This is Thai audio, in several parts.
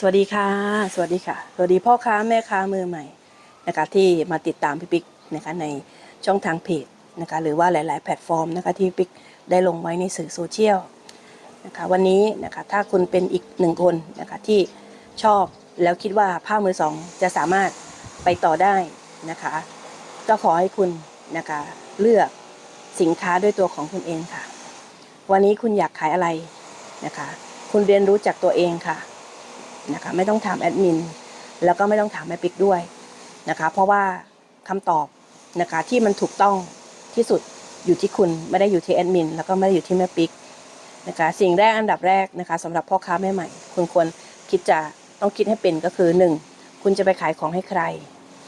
สวัสดีค่ะ สวัสดีค่ะ สวัสดีพ่อค้าแม่ค้ามือใหม่นะคะที่มาติดตามพี่ปิ๊กนะคะในช่องทางเพจนะคะหรือว่าหลาย ๆ แพลตฟอร์มนะคะที่ปิ๊กได้ลงไว้ในสื่อโซเชียลนะคะวันนี้นะคะถ้าคุณเป็นอีกหนึ่งคนนะคะที่ชอบแล้วคิดว่าผ้ามือสองจะสามารถไปต่อได้นะคะก็ขอให้คุณนะคะเลือกสินค้าด้วยตัวของคุณเองค่ะ วันนี้คุณอยากขายอะไรนะคะ คุณเรียนรู้จากตัวเองค่ะ นะคะไม่ต้องถามแอดมินแล้วก็ไม่ต้องถามแม่ปิ๊กด้วยนะคะเพราะว่าคำตอบนะคะที่มันถูกต้องที่สุดอยู่ที่คุณไม่ได้อยู่ที่แอดมินแล้วก็ไม่ได้อยู่ที่แม่ปิ๊กนะคะสิ่งแรกอันดับแรกนะคะสำหรับพ่อค้าแม่ใหม่ คุณควรคิดจะต้องคิดให้เป็นก็คือ 1. คุณจะไปขายของให้ใคร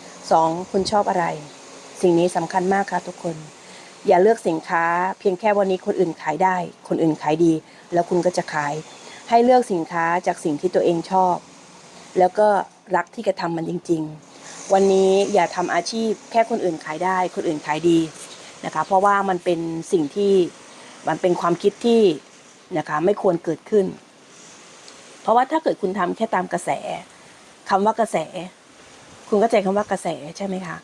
2. คุณชอบอะไร สิ่งนี้สำคัญมากค่ะทุกคน อย่าเลือกสินค้า เพียงแค่วันนี้คนอื่นขายได้ คนอื่นขายดี แล้วคุณก็จะขาย ให้เลือกสินค้าจากสิ่งที่ตัวเองชอบ แล้วก็รักที่จะทำมันจริง ๆ วันนี้อย่าทำอาชีพแค่คนอื่นขายได้ คนอื่นขายดีนะคะ เพราะว่ามันเป็นสิ่งที่มันเป็นความคิดที่นะคะไม่ควรเกิดขึ้น เพราะว่าถ้าเกิดคุณทำแค่ตามกระแสคำว่ากระแส คุณเข้าใจคำว่ากระแสใช่ไหมคะ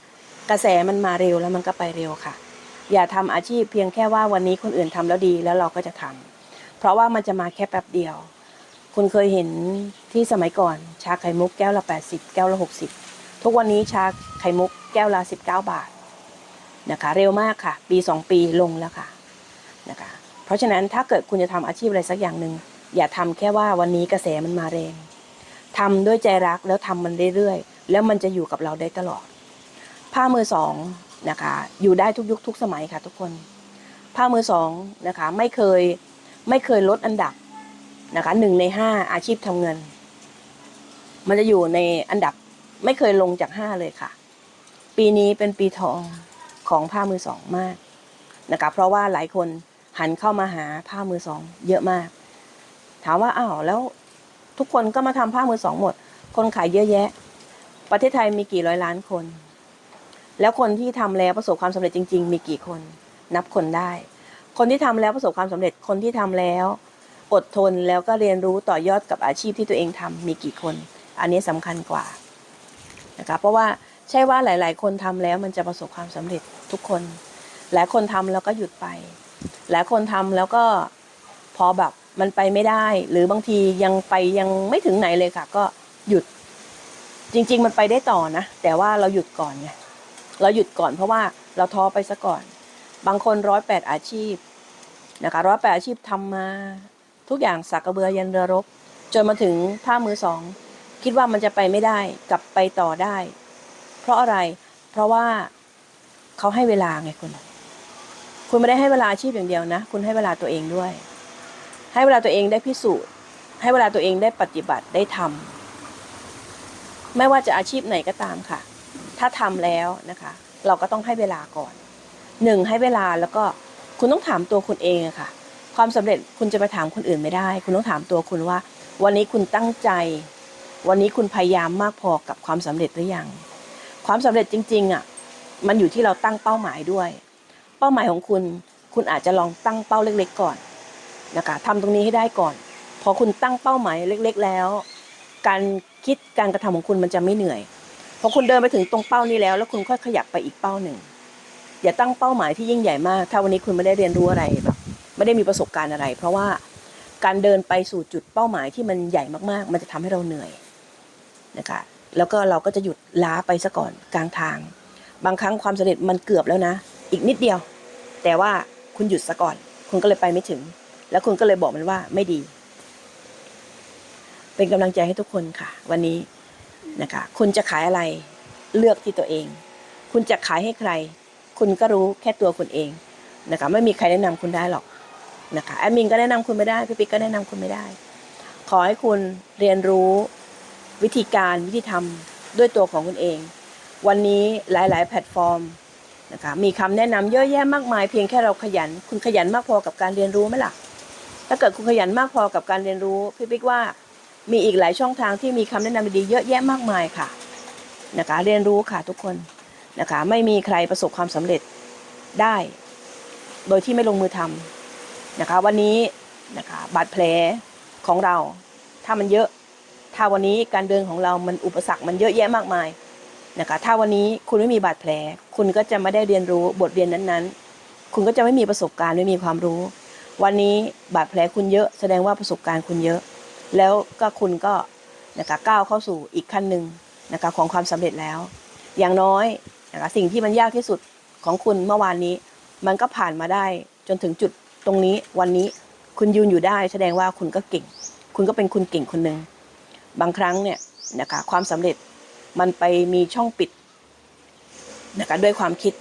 กระแสมันมาเร็วแล้วมันก็ไปเร็วค่ะ อย่าทำอาชีพเพียงแค่ว่าวันนี้คนอื่นทำแล้วดีแล้วเราก็จะทำเพราะว่ามันจะมาแค่แป๊บเดียว คุณเคยเห็นที่สมัยก่อน ชาไข่มุกแก้วละ 80 แก้วละ 60 ทุกวันนี้ชาไข่มุกแก้วละ 19 บาทนะคะ เร็วมากค่ะ ปี 2 ปีลงแล้วค่ะนะคะ เพราะฉะนั้นถ้าเกิดคุณจะทำอาชีพอะไรสักอย่างหนึ่งอย่าทำแค่ว่าวันนี้กระแสมันมาแรงทำด้วยใจรักแล้วทำมันเรื่อยๆ แล้วมันจะอยู่กับเราได้ตลอด ผ้ามือสองนะคะ อยู่ได้ทุกยุคทุกสมัยค่ะทุกคน ผ้ามือสองนะคะไม่เคยไม่เคยลดอันดับ นะคะหนึ่งในห้าอาชีพทำเงิน มันจะอยู่ในอันดับไม่เคยลงจากห้าเลยค่ะ ปีนี้เป็นปีทองของผ้ามือสองมากนะคะเพราะว่าหลายคนหันเข้ามาหาผ้ามือสอง เยอะมาก ถามว่าอ้าวแล้วทุกคนก็มาทำผ้ามือสองหมด คนขายเยอะแยะ ประเทศไทยมีกี่ร้อยล้านคน แล้วคนที่ทำแล้วประสบความสำเร็จจริง ๆ มีกี่คน นับคนได้ คนที่ทำแล้วประสบความสำเร็จคนที่ทำแล้ว อดทนแล้วก็เรียนรู้ต่อยอดกับอาชีพที่ตัวเองทำมีกี่คน อันนี้สำคัญกว่านะคะเพราะว่าใช่ว่าหลาย ๆ คนทำแล้วมันจะประสบความสำเร็จทุกคน หลายคนทำแล้วก็หยุดไป หลายคนทำแล้วก็พอแบบมันไปไม่ได้ หรือบางทียังไปยังไม่ถึงไหนเลยค่ะ ก็หยุดจริง ๆ มันไปได้ต่อนะ แต่ว่าเราหยุดก่อนไงเราหยุดก่อนเพราะว่าเราท้อไปซะก่อน บางคนร้อยแปดอาชีพนะคะร้อยแปดอาชีพทำมา ทุกอย่างสักกระเบือยันเรือรบ จนมาถึงผ้ามือสอง คิดว่ามันจะไปไม่ได้กลับไปต่อได้ เพราะอะไร เพราะว่าเขาให้เวลาไงคุณ คุณไม่ได้ให้เวลาอาชีพอย่างเดียวนะ คุณให้เวลาตัวเองด้วย ให้เวลาตัวเองได้พิสูจน์ ให้เวลาตัวเองได้ปฏิบัติได้ทำไม่ว่าจะอาชีพไหนก็ตามค่ะ ถ้าทำแล้วนะคะ เราก็ต้องให้เวลาก่อนหนึ่งให้เวลาแล้วก็คุณต้องถามตัวคุณเองอะค่ะ ความสำเร็จคุณจะไปถามคนอื่นไม่ได้ คุณต้องถามตัวคุณว่า วันนี้คุณตั้งใจ วันนี้คุณพยายามมากพอกับความสำเร็จหรือยัง ความสำเร็จจริงๆอะมันอยู่ที่เราตั้งเป้าหมายด้วย เป้าหมายของคุณ คุณอาจจะลองตั้งเป้าเล็ก ๆ ก่อนนะคะทำตรงนี้ให้ได้ก่อน พอคุณตั้งเป้าหมายเล็ก ๆ แล้ว การคิดการกระทำของคุณมันจะไม่เหนื่อยพอคุณเดินไปถึงตรงเป้านี้แล้ว แล้วคุณค่อยขยับไปอีกเป้าหนึ่งอย่าตั้งเป้าหมายที่ยิ่งใหญ่มาก ถ้าวันนี้คุณไม่ได้เรียนรู้อะไรแบบ ไม่ได้มีประสบการณ์อะไร เพราะว่าการเดินไปสู่จุดเป้าหมายที่มันใหญ่มากๆ มันจะทำให้เราเหนื่อยนะคะแล้วก็เราก็จะหยุดล้าไปซะก่อนกลางทาง บางครั้งความสำเร็จมันเกือบแล้วนะ อีกนิดเดียว แต่ว่าคุณหยุดซะก่อน คุณก็เลยไปไม่ถึง แล้วคุณก็เลยบอกมันว่าไม่ดี เป็นกำลังใจให้ทุกคนค่ะ วันนี้นะคะคุณจะขายอะไรเลือกที่ตัวเอง คุณจะขายให้ใคร คุณก็รู้แค่ตัวคุณเองนะคะไม่มีใครแนะนำคุณได้หรอก นะคะแอดมินก็แนะนำคุณไม่ได้พี่ปิ๊กก็แนะนำคุณไม่ได้ ขอให้คุณเรียนรู้วิธีการวิธีทำด้วยตัวของคุณเอง วันนี้หลาย ๆ แพลตฟอร์มนะคะมีคำแนะนำเยอะแยะมากมาย เพียงแค่เราขยัน คุณขยันมากพอกับการเรียนรู้ไหมล่ะถ้าเกิดคุณขยันมากพอกับการเรียนรู้พี่ปิ๊กว่ามีอีกหลายช่องทางที่มีคำแนะนำดีๆเยอะแยะมากมายค่ะนะคะเรียนรู้ค่ะทุกคนนะคะไม่มีใครประสบความสำเร็จได้ โดยที่ไม่ลงมือทำ นะคะวันนี้นะคะบาดแผลของเรา ถ้ามันเยอะ ถ้าวันนี้การเดินของเรามันอุปสรรคมันเยอะแยะมากมายนะคะถ้าวันนี้คุณไม่มีบาดแผล คุณก็จะไม่ได้เรียนรู้บทเรียนนั้นๆ คุณก็จะไม่มีประสบการณ์ไม่มีความรู้ วันนี้บาดแผลคุณเยอะ แสดงว่าประสบการณ์คุณเยอะ แล้วก็คุณก็นะคะก้าวเข้าสู่อีกขั้นหนึ่งนะคะของความสำเร็จแล้ว อย่างน้อยนะคะสิ่งที่มันยากที่สุดของคุณเมื่อวานนี้ มันก็ผ่านมาได้จนถึงจุด ตรงนี้วันนี้คุณยืนอยู่ได้แสดงว่าคุณก็เก่ง คุณก็เป็นคุณเก่งคนหนึ่งบางครั้งเนี่ยนะคะความสำเร็จมันไปมีช่องปิดนะคะด้วยความคิด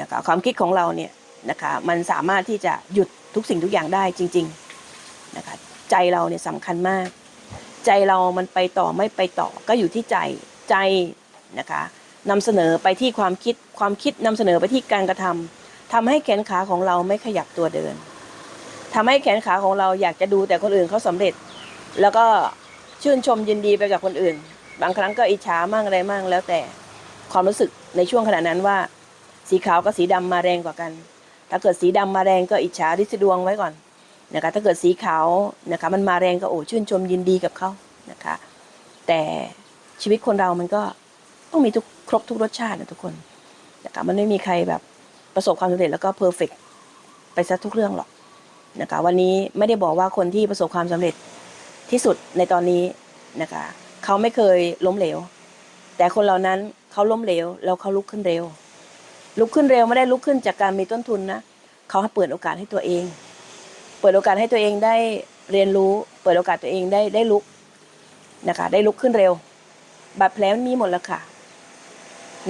นะคะความคิดของเราเนี่ยนะคะมันสามารถที่จะหยุดทุกสิ่งทุกอย่างได้จริงๆนะคะใจเราเนี่ยสำคัญมาก ใจเรามันไปต่อไม่ไปต่อก็อยู่ที่ใจใจนะคะนำเสนอไปที่ความคิดความคิดนำเสนอไปที่การกระทำ ทำให้แขนขาของเราไม่ขยับตัวเดินทำให้แขนขาของเราอยากจะดูแต่คนอื่นเขาสำเร็จ แล้วก็ชื่นชมยินดีไปกับคนอื่น บางครั้งก็อิจฉามั่งอะไรมั่งแล้วแต่ความรู้สึกในช่วงขณะนั้นว่า สีขาวกับสีดำมาแรงกว่ากัน ถ้าเกิดสีดำมาแรงก็อิจฉาริษดวงไว้ก่อนนะคะถ้าเกิดสีขาวนะคะมันมาแรงก็โอ้ชื่นชมยินดีกับเขานะคะ แต่ชีวิตคนเรามันก็ต้องมีทุกครบทุกรสชาตินะทุกคนนะคะมันไม่มีใครแบบ ประสบความสำเร็จแล้วก็เพอร์เฟกไปซะทุกเรื่องหรอกนะคะวันนี้ไม่ได้บอกว่าคนที่ประสบความสำเร็จที่สุดในตอนนี้นะคะเขาไม่เคยล้มเหลว แต่คนเหล่านั้นเขาล้มเหลว แล้วเขาลุกขึ้นเร็ว ลุกขึ้นเร็วไม่ได้ลุกขึ้นจากการมีต้นทุนนะเขาให้เปิดโอกาสให้ตัวเอง เปิดโอกาสให้ตัวเองได้เรียนรู้ เปิดโอกาสตัวเองได้ได้ลุกนะคะได้ลุกขึ้นเร็ว บาดแผลมันมีหมดแล้วค่ะ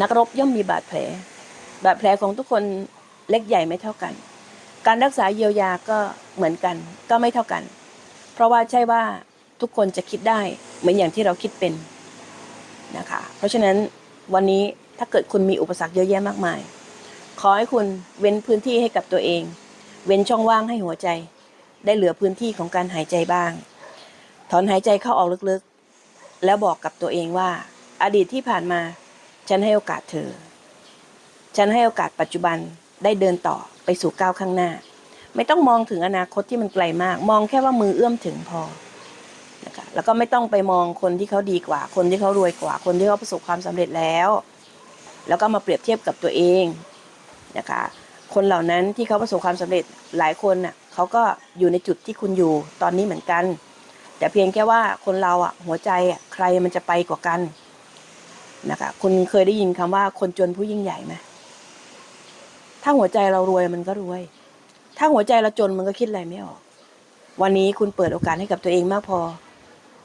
นักรบย่อมมีบาดแผล บาดแผลของทุกคนเล็กใหญ่ไม่เท่ากัน การรักษาเยียวยาก็เหมือนกัน ก็ไม่เท่ากัน เพราะว่าใช่ว่าทุกคนจะคิดได้เหมือนอย่างที่เราคิดเป็นนะคะ เพราะฉะนั้นวันนี้ถ้าเกิดคุณมีอุปสรรคเยอะแยะมากมาย ขอให้คุณเว้นพื้นที่ให้กับตัวเอง เว้นช่องว่างให้หัวใจ ได้เหลือพื้นที่ของการหายใจบ้าง ถอนหายใจเข้าออกลึกๆ แล้วบอกกับตัวเองว่า อดีตที่ผ่านมา ฉันให้โอกาสเธอ ฉันให้โอกาสปัจจุบันได้เดินต่อไปสู่ก้าวข้างหน้า ไม่ต้องมองถึงอนาคตที่มันไกลมาก มองแค่ว่ามือเอื้อมถึงพอนะคะแล้วก็ไม่ต้องไปมองคนที่เขาดีกว่า คนที่เขารวยกว่า คนที่เขาประสบความสำเร็จแล้ว แล้วก็มาเปรียบเทียบกับตัวเองนะคะคนเหล่านั้นที่เขาประสบความสำเร็จหลายคนน่ะเขาก็อยู่ในจุดที่คุณอยู่ตอนนี้เหมือนกัน แต่เพียงแค่ว่าคนเราอะหัวใจอะใครมันจะไปกว่ากันนะคะคุณเคยได้ยินคำว่าคนจนผู้ยิ่งใหญ่ไหม ถ้าหัวใจเรารวยมันก็รวย ถ้าหัวใจเราจนมันก็คิดอะไรไม่ออก วันนี้คุณเปิดโอกาสให้กับตัวเองมากพอ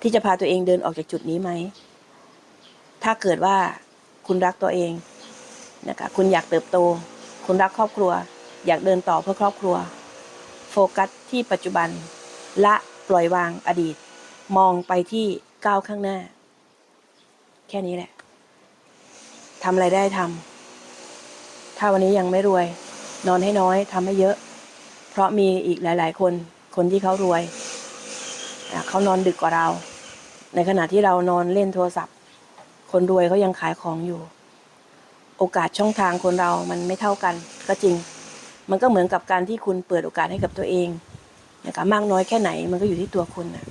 ที่จะพาตัวเองเดินออกจากจุดนี้ไหม ถ้าเกิดว่าคุณรักตัวเองนะคะคุณอยากเติบโต คุณรักครอบครัว อยากเดินต่อเพื่อครอบครัว โฟกัสที่ปัจจุบัน ละปล่อยวางอดีต มองไปที่ก้าวข้างหน้า แค่นี้แหละทำอะไรได้ทำ ถ้าวันนี้ยังไม่รวย นอนให้น้อยทำให้เยอะ เพราะมีอีกหลาย ๆ คน คนที่เขารวย เขานอนดึกกว่าเรา ในขณะที่เรานอนเล่นโทรศัพท์ คนรวยเขายังขายของอยู่ โอกาสช่องทางคนเรามันไม่เท่ากันก็จริง มันก็เหมือนกับการที่คุณเปิดโอกาสให้กับตัวเองนะคะมากน้อยแค่ไหนมันก็อยู่ที่ตัวคุณนะ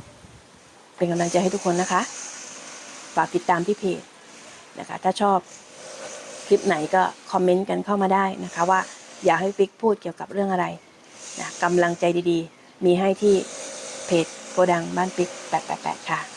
เป็นกำลังใจให้ทุกคนนะคะ ฝากติดตามที่เพจนะคะ ถ้าชอบ คลิปไหนก็คอมเมนต์กันเข้ามาได้นะคะว่าอยากให้ปิ๊กพูดเกี่ยวกับเรื่องอะไรนะกำลังใจดีๆ มีให้ที่เพจโกดังบ้านปิ๊ก888 ค่ะ